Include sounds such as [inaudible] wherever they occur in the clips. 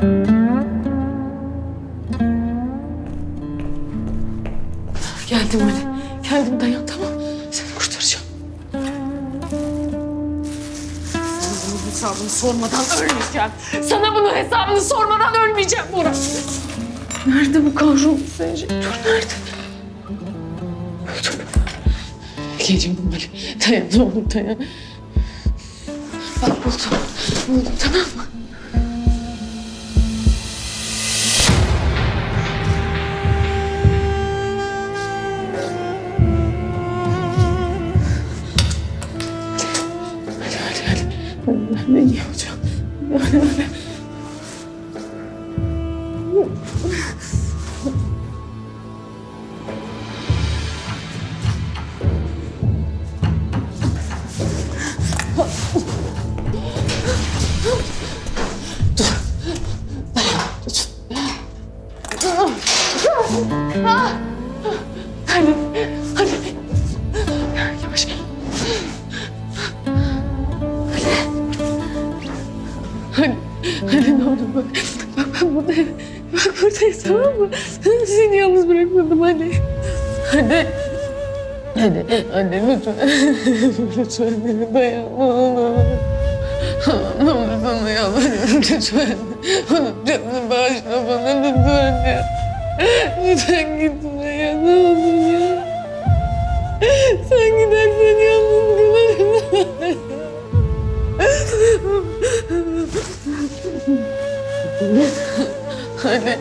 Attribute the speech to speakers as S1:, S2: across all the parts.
S1: Geldim Ali. Geldim dayan tamam. Seni kurtaracağım. Sana bunun hesabını sormadan ölmeyeceğim. Sana bunun hesabını sormadan ölmeyeceğim Bora. Nerede bu kahrolun sence? Dur nerede? Dur. Geliyorum Ali. Dayan ne dayan. Bak buldum. Buldum tamam mı? Ben ben iyi Hadi ne olur bak. Bak ben buradayım. Bak buradayım tamam mı? Seni yalnız bırakmadım hadi. Hadi. Hadi, hadi lütfen. lütfen beni dayan ne olur. Ne olur sana yalvarıyorum lütfen. Onun canını bağışla bana lütfen ya. Lütfen gitme ya ne olur ya. [laughs] Hadi.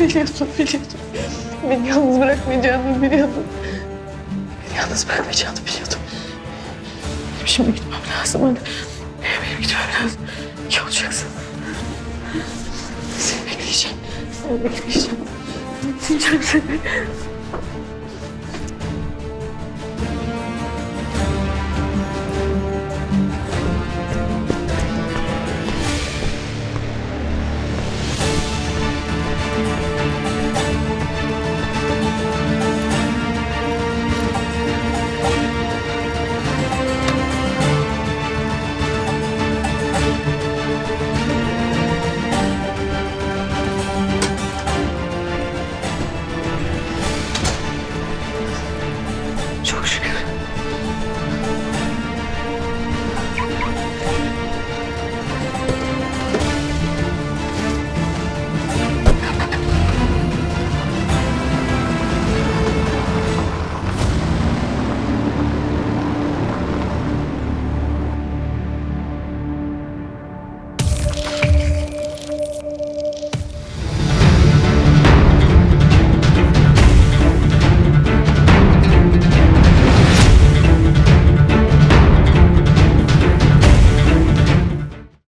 S1: Biliyordum, biliyordum. Beni yalnız bırakmayacağını biliyordum. Beni yalnız bırakmayacağını biliyordum. Benim şimdi gitmem lazım. Hadi. Benim gitmem lazım. İyi olacaksın. Seni bekleyeceğim. Seni bekleyeceğim. Bekleyeceğim seni.